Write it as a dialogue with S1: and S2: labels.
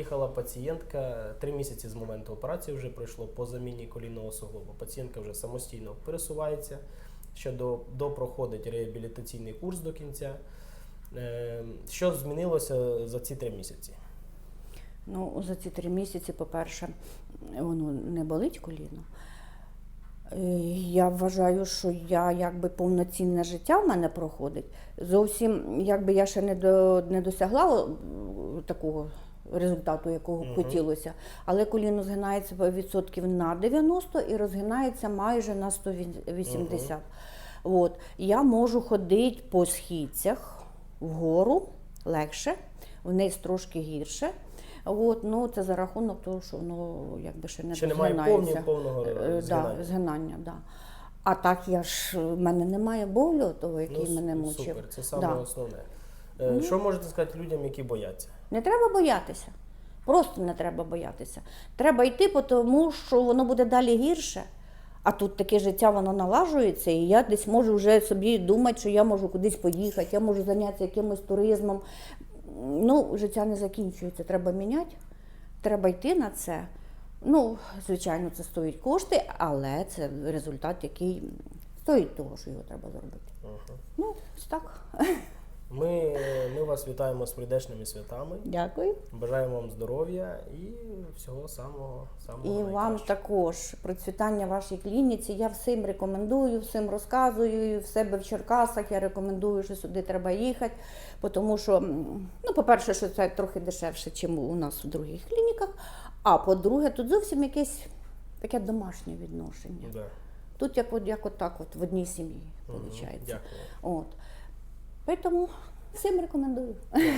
S1: Приїхала пацієнтка три місяці з моменту операції вже пройшло по заміні колінного суглобу. Пацієнтка вже самостійно пересувається, ще до, до проходить реабілітаційний курс до кінця. Е, Що змінилося за ці три місяці?
S2: Ну, за ці три місяці, по-перше, воно не болить коліно. Е, Я вважаю, що я якби повноцінне життя в мене проходить. Зовсім якби я ще не, до, не досягла такого результату, якого б
S1: Мгм.
S2: хотілося. Але коліно згинається відсотків на 90 і розгинається майже на 180. От. Я можу ходити по східцях вгору легше, вниз трошки гірше. От, ну, це за рахунок того, що воно якби ще не
S1: Ще немає повні, повного
S2: Е, Да,
S1: згинання.
S2: згинання, да. А так я ж в мене немає болю, того, який
S1: Ну,
S2: мене мучив.
S1: Супер, це саме
S2: Да.
S1: основне. Е, Що можете сказати людям, які бояться?
S2: Не треба боятися. Просто не треба боятися. Треба йти, тому що воно буде далі гірше. А тут таке життя воно налажується, і я десь можу вже собі думати, що я можу кудись поїхати, я можу зайнятися якимось туризмом. Ну, життя не закінчується, треба міняти, треба йти на це. Ну, звичайно, це стоїть кошти, але це результат, який стоїть того, що його треба зробити.
S1: Ага.
S2: Ну, ось так.
S1: Ми, ми вас вітаємо з прийдешніми святами.
S2: Дякую.
S1: Бажаємо вам здоров'я і всього самого самого
S2: І вам також процвітання вашій клініці. Я всім рекомендую, всім розказую. І в себе в Черкасах я рекомендую, що сюди треба їхати. Тому що, ну, по-перше, що це трохи дешевше, ніж у нас в других клініках. А по-друге, тут зовсім якесь таке домашнє відношення.
S1: Да.
S2: Тут як, от, як от так, от в одній сім'ї, виходить.
S1: Дякую.
S2: От. Тому всім рекомендую.
S1: Дякую.